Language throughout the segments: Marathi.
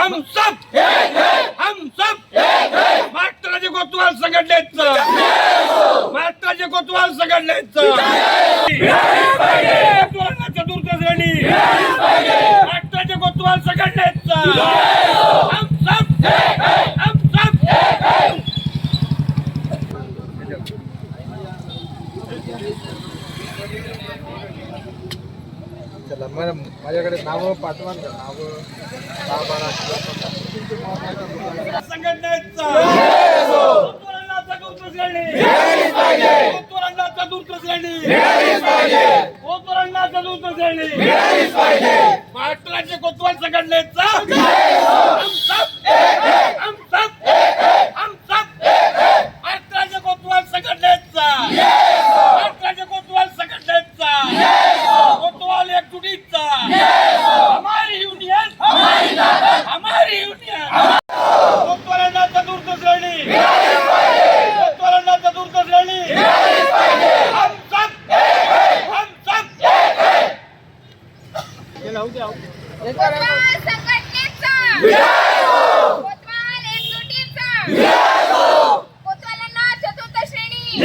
हम सब हम सब महाराष्ट्राचे कोतवाल संघटनेचं महाराष्ट्राचे कोतवाल संघटनेचं कोतवालांना चतुर्थ श्रेणी महाराष्ट्राचे कोतवाल संघटनेचं हम सब हम सब चला मला माझ्याकडे नावं पाठवा ना. नावं. दहा बारा किंवा संघटनेचा चतुर्थ श्रेणी कोतवालांना चतुर्थ श्रेणी कोतवालांना चतुर्थ श्रेणी महाराष्ट्राचे कोतवाल संघटनेचा हम सब हम सब हम सब महाराष्ट्राचे कोतवाल संघटनेचा महाराष्ट्राचे कोतवाल संघटनेचा कोतवाल एकजुटीचा हमारी युनियन हमारी युनियन कोतवालांना चतुर्थ श्रेणी कोतवालांना चतुर्थ श्रेणी हम सब हम सब कोतवाल संघटनेचा कोतवाल एकजुटीचा कोतवालांना चतुर्थ श्रेणी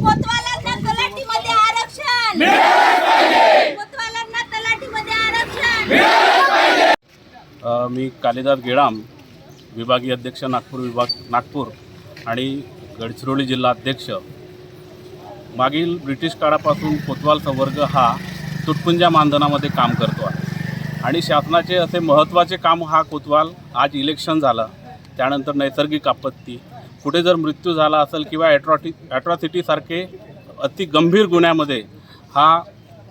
कोतवालांना तलाठीमध्ये आरक्षण कोतवालांना तलाठीमध्ये आरक्षण अ, मी कालिदास गेडाम विभागीय अध्यक्ष नागपूर विभाग नागपूर आणि गडचिरोली जिल्हा अध्यक्ष. मागील ब्रिटिश काळापासून कोतवाल संवर्ग हा तुटपुंजा मानधनामध्ये काम करतो आहे. आणि शासनाचे असे महत्त्वाचे काम हा कोतवाल आज इलेक्शन झालं. त्यानंतर नैसर्गिक आपत्ती. कुठे जर मृत्यू झाला असेल किंवा ॲट्रॉटी ॲट्रॉसिटीसारखे अति गंभीर गुन्ह्यामध्ये हा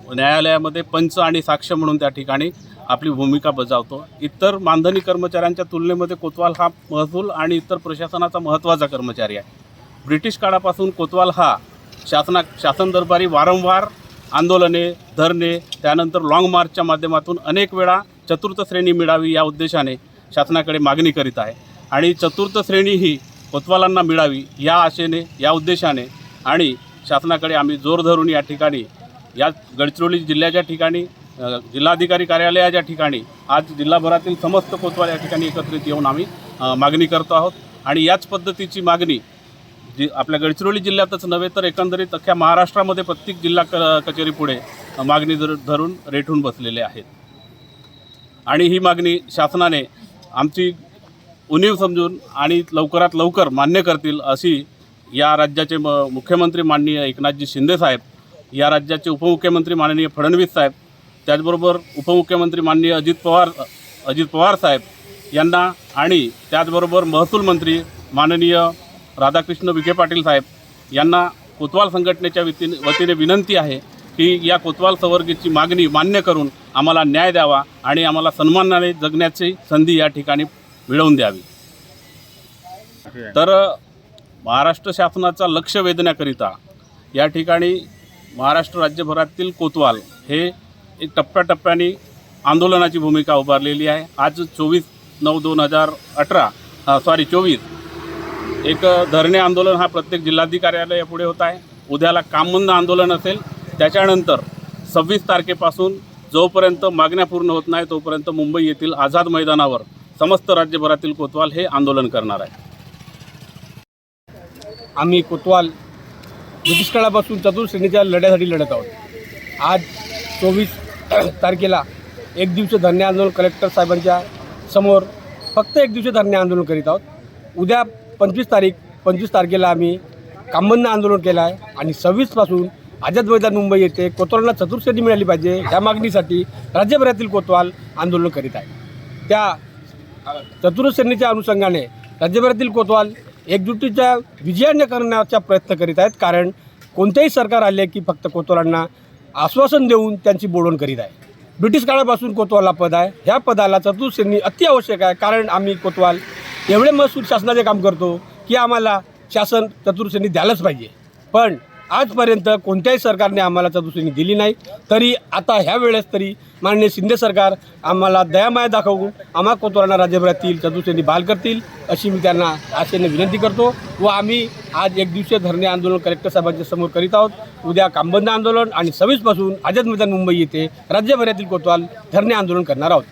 न्यायालयामध्ये पंच आणि साक्ष म्हणून त्या ठिकाणी आपली भूमिका बजावतो. इतर मानधनी कर्मचाऱ्यांच्या तुलनेमध्ये कोतवाल हा महसूल आणि इतर प्रशासनाचा महत्त्वाचा कर्मचारी आहे. ब्रिटिश काळापासून कोतवाल हा शासना शासन दरबारी वारंवार आंदोलने धरणे त्यानंतर लाँग मार्चच्या माध्यमातून अनेक वेळा चतुर्थ श्रेणी मिळावी या उद्देशाने शासनाकडे मागणी करीत आहे. आणि चतुर्थ श्रेणी ही कोतवालांना मिळावी या आशेने या उद्देशाने आणि शासनाकडे आम्ही जोर धरून या ठिकाणी या गडचिरोली जिल्ह्याच्या ठिकाणी जिल्हाधिकारी कार्यालयाच्या ठिकाणी आज जिल्हाभरातील समस्त कोतवाल या ठिकाणी एकत्रित येऊन आम्ही मागणी करतो आहोत. आणि याच पद्धतीची मागणी जी आपल्या गडचिरोली जिल्ह्यातच नव्हे तर एकंदरीत अख्ख्या महाराष्ट्रामध्ये प्रत्येक जिल्हा क कचेरीपुढे मागणी धर धरून रेटून बसलेले आहेत. आणि ही मागणी शासनाने आमची उणीव समजून आणि लवकरात लवकर मान्य करतील अशी या राज्याचे म मुख्यमंत्री माननीय एकनाथजी शिंदेसाहेब या राज्याचे उपमुख्यमंत्री माननीय फडणवीस साहेब त्याचबरोबर उपमुख्यमंत्री माननीय अजित पवार अजित पवार साहेब यांना आणि त्याचबरोबर महसूल मंत्री माननीय राधाकृष्ण विखे पाटील साहेब यांना कोतवाल संघटनेच्या वतीने वतीने विनंती आहे की या कोतवाल संवर्गीची मागणी मान्य करून आम्हाला न्याय द्यावा आणि आम्हाला सन्मानाने जगण्याची संधी या ठिकाणी मिळवून द्यावी. तर महाराष्ट्र शासनाचा लक्ष वेधण्याकरिता या ठिकाणी महाराष्ट्र राज्यभरातील कोतवाल हे टप्प्याटप्प्याने आंदोलनाची भूमिका उभारलेली आहे. आज चोवीस नऊ दोन हजार अठरा सॉरी चोवीस. एक धरणे आंदोलन हा प्रत्येक जिल्हाधिकार्यालय पुढे होत आहे. उद्याला कामबंद आंदोलन असेल त्याच्यानंतर सव्वीस तारखेपासून जोपर्यंत मागण्या पूर्ण होत नाही तोपर्यंत मुंबई येथील आझाद मैदानावर समस्त राज्यभरातील कोतवाल हे आंदोलन करणार आहे. आम्ही कोतवाल ब्रिटिश काळापासून चतुर्श्रेणीच्या लढ्यासाठी लढत आहोत. आज चोवीस तारखेला एक दिवसीय धरणे आंदोलन कलेक्टर साहेबांच्या समोर फक्त एक दिवशी धरणे आंदोलन करीत आहोत. उद्या पंचवीस तारीख पंचवीस तारखेला आम्ही कामबंद आंदोलन केलं आहे आणि सव्वीसपासून आझाद मैदान मुंबई येथे कोतवालांना चतुर्श्रेणी मिळाली पाहिजे. ह्या मागणीसाठी राज्यभरातील कोतवाल आंदोलन करीत आहे. त्या चतुर्श्रेणीच्या अनुषंगाने राज्यभरातील कोतवाल एकजुटीच्या विजयाने करण्याचा प्रयत्न करीत आहेत. कारण कोणतेही सरकार आले की फक्त कोतवालांना आश्वासन देऊन त्यांची बोडवण करीत आहे. ब्रिटिश काळापासून कोतवालला पद आहे. ह्या पदाला चतुर्श्रेणी अति आवश्यक आहे कारण आम्ही कोतवाल एवढे महसूल शासनाचे काम करतो की आम्हाला शासन चतुर्श्रेणी द्यायलाच पाहिजे. पण आजपर्यंत कोणत्याही सरकारने आम्हाला चतुश्रेणी दिली नाही. तरी आता ह्या वेळेस तरी माननीय शिंदे सरकार आम्हाला दयामाया दाखवून आम्हा कोतवाना राज्यभरातील चतुश्रेणी बहाल करतील अशी मी त्यांना आशेने विनंती करतो व आम्ही आज एक दिवसीय धरणे आंदोलन कलेक्टर साहेबांच्या समोर करीत आहोत. उद्या कामबंद आंदोलन आणि सव्वीसपासून आझाद मैदान मुंबई येथे राज्यभरातील कोतवाल धरणे आंदोलन करणार आहोत.